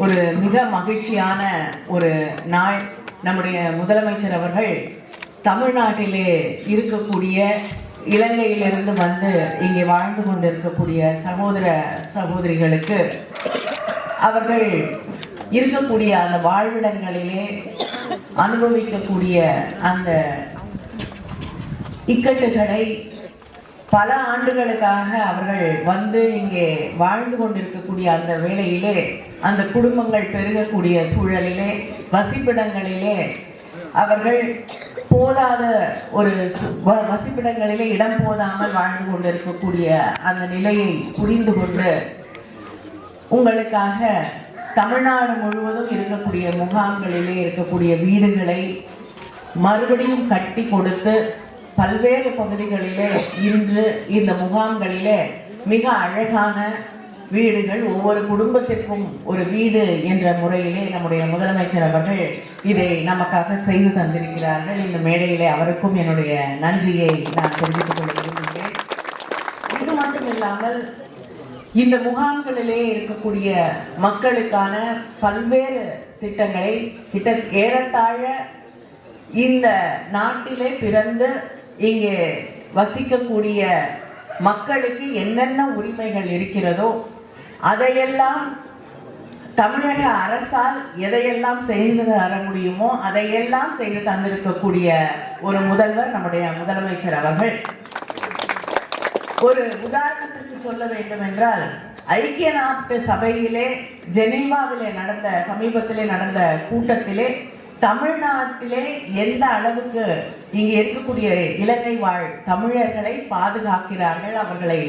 ஒரு மிக மகிழ்ச்சியான ஒரு நாள். நம்முடைய முதலமைச்சர் அவர்கள் தமிழ்நாட்டிலே இருக்கக்கூடிய இலங்கையிலிருந்து வந்து இங்கே வாழ்ந்து கொண்டிருக்கக்கூடிய சகோதர சகோதரிகளுக்கு அவர்கள் இருக்கக்கூடிய அந்த வாழ்விடங்களிலே அனுபவிக்கக்கூடிய அந்த இக்கட்டுகளை பல ஆண்டுகளுக்காக அவர்கள் வந்து இங்கே வாழ்ந்து கொண்டிருக்கக்கூடிய அந்த வேளையிலே அந்த குடும்பங்கள் பெருகக்கூடிய சூழலிலே வசிப்பிடங்களிலே அவர்கள் போதாத ஒரு வ- வசிப்பிடங்களிலே இடம் போதாமல் வாழ்ந்து கொண்டிருக்கக்கூடிய அந்த நிலையை புரிந்து கொண்டு உங்களுக்காக தமிழ்நாடு முழுவதும் இருக்கக்கூடிய முகாம்களிலே இருக்கக்கூடிய வீடுகளை மறுபடியும் கட்டி கொடுத்து பல்வேறு பகுதிகளிலே இன்று இந்த முகாம்களிலே மிக அழகான வீடுகள் ஒவ்வொரு குடும்பத்திற்கும் ஒரு வீடு என்ற முறையிலே நம்முடைய முதலமைச்சர் அவர்கள் இதை நமக்காக செய்து தந்திருக்கிறார்கள். இந்த மேடையிலே அவருக்கும் என்னுடைய நன்றியை நான் தெரிவித்துக் கொள்ள விரும்புகிறேன் இது மட்டும் இல்லாமல் இந்த முகாம்களிலே இருக்கக்கூடிய மக்களுக்கான பல்வேறு திட்டங்களை கிட்ட ஏறத்தாழ இந்த நாட்டிலே பிறந்து இங்கே வசிக்கக்கூடிய மக்களுக்கு என்னென்ன உரிமைகள் இருக்கிறதோ அதையெல்லாம் தமிழக அரசால் எதையெல்லாம் செய்து தர முடியுமோ அதையெல்லாம் செய்து தந்திருக்கக்கூடிய ஒரு முதல்வர் நம்முடைய முதலமைச்சர் அவர்கள். ஒரு உதாரணத்துக்கு சொல்ல வேண்டும் என்றால் ஐக்கிய நாட்டு சபையிலே ஜெனீவாவிலே நடந்த சமீபத்திலே நடந்த கூட்டத்திலே தமிழ்நாட்டிலே எந்த அளவுக்கு இங்கே இருக்கக்கூடிய இலங்கை வாழ் தமிழர்களை பாதுகாக்கிறார்கள் அவர்களை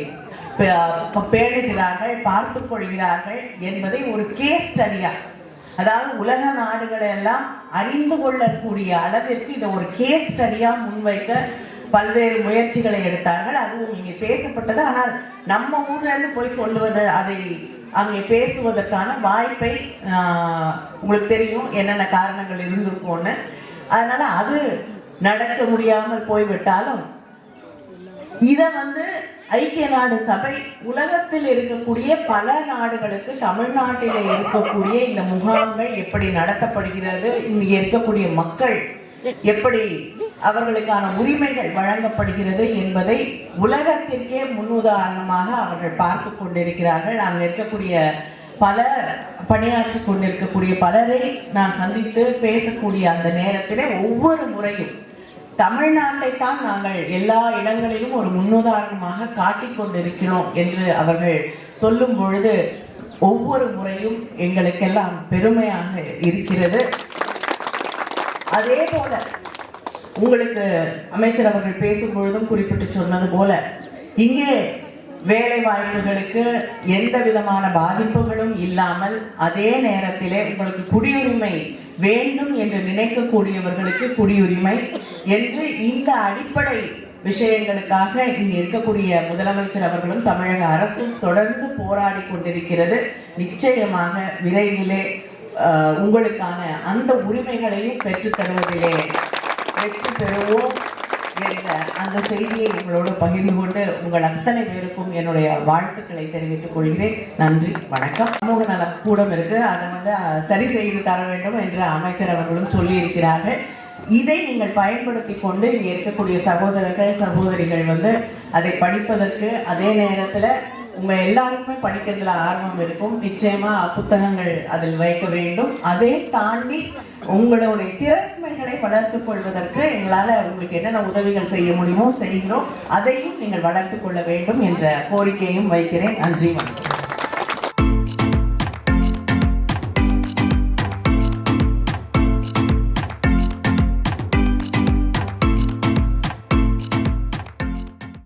பேணுகிறார்கள் பார்த்து கொள்கிறார்கள் என்பதை ஒரு கேஸ் ஸ்டடியா அதாவது உலக நாடுகளை எல்லாம் அறிந்து கொள்ளக்கூடிய அளவிற்கு இதை ஒரு கேஸ் ஸ்டடியா முன்வைக்க பல்வேறு முயற்சிகளை எடுத்தார்கள். அதுவும் இங்கே பேசப்பட்டது. ஆனால் நம்ம ஊர்ல இருந்து போய் சொல்லுவது அதை அங்கே பேசுவதற்கான வாய்ப்பை உங்களுக்கு தெரியும் என்னென்ன காரணங்கள் இருந்திருக்கும்னு. அதனால அது நடக்க முடியாமல் போய்விட்டாலும் இதை வந்து ஐக்கிய நாடு சபை உலகத்தில் இருக்கக்கூடிய பல நாடுகளுக்கு தமிழ்நாட்டில் இருக்கக்கூடிய இந்த முகாம்கள் எப்படி நடத்தப்படுகிறது இங்கே இருக்கக்கூடிய மக்கள் எப்படி அவர்களுக்கான உரிமைகள் வழங்கப்படுகிறது என்பதை உலகத்திற்கே முன்னுதாரணமாக அவர்கள் பார்த்து கொண்டிருக்கிறார்கள். அங்கே இருக்கக்கூடிய பல பணியாற்றி கொண்டிருக்கக்கூடிய பலரை நான் சந்தித்து பேசக்கூடிய அந்த நேரத்திலே ஒவ்வொரு முறையும் தமிழ்நாட்டை தான் நாங்கள் எல்லா இடங்களிலும் ஒரு முன்னுதாரணமாக காட்டிக் கொண்டிருக்கிறோம் என்று அவர்கள் சொல்லும் பொழுது ஒவ்வொரு முறையும் எங்களுக்கெல்லாம் பெருமையாக இருக்கிறது. அதே போல உங்களுக்கு அமைச்சர் அவர்கள் பேசும் பொழுதும் குறிப்பிட்டு சொன்னது போல இங்கே வேலை வாய்ப்புகளுக்கு எந்த விதமான பாதிப்புகளும் இல்லாமல் அதே நேரத்திலே உங்களுக்கு குடியுரிமை வேண்டும் என்று நினைக்கக்கூடியவர்களுக்கு குடியுரிமை என்று இந்த அடிப்படை விஷயங்களுக்காக இங்கே இருக்கக்கூடிய முதலமைச்சர் அவர்களும் தமிழக அரசும் தொடர்ந்து போராடி கொண்டிருக்கிறது. நிச்சயமாக விரைவிலே உங்களுக்கான அந்த உரிமைகளையும் பெற்றுத் தருவதிலே வெற்றி பெறுவோம் அந்த செய்தியை உங்களோடு பகிர்ந்து கொண்டு உங்கள் அத்தனை பேருக்கும் என்னுடைய வாழ்த்துக்களை தெரிவித்துக் கொள்கிறேன். நன்றி வணக்கம். சமூக நல கூடம் இருக்கு. அதை வந்து சரி செய்து தர வேண்டும் என்று அமைச்சர் அவர்களும் சொல்லியிருக்கிறார்கள். இதை நீங்கள் பயன்படுத்தி கொண்டு இங்கே இருக்கக்கூடிய சகோதரர்கள் சகோதரிகள் வந்து அதை படிப்பதற்கு அதே நேரத்தில் உங்க எல்லாருக்குமே படிக்கிறதுல ஆர்வம் இருக்கும். நிச்சயமா புத்தகங்கள் அதில் வைக்க வேண்டும். அதை தாண்டி உங்களுடைய திறமைகளை வளர்த்து கொள்வதற்கு எங்களால உங்களுக்கு என்னென்ன உதவிகள் செய்ய முடியுமோ செய்கிறோம். அதையும் நீங்கள் வளர்த்து கொள்ள வேண்டும் என்ற கோரிக்கையும் வைக்கிறேன். நன்றி. வணக்கம்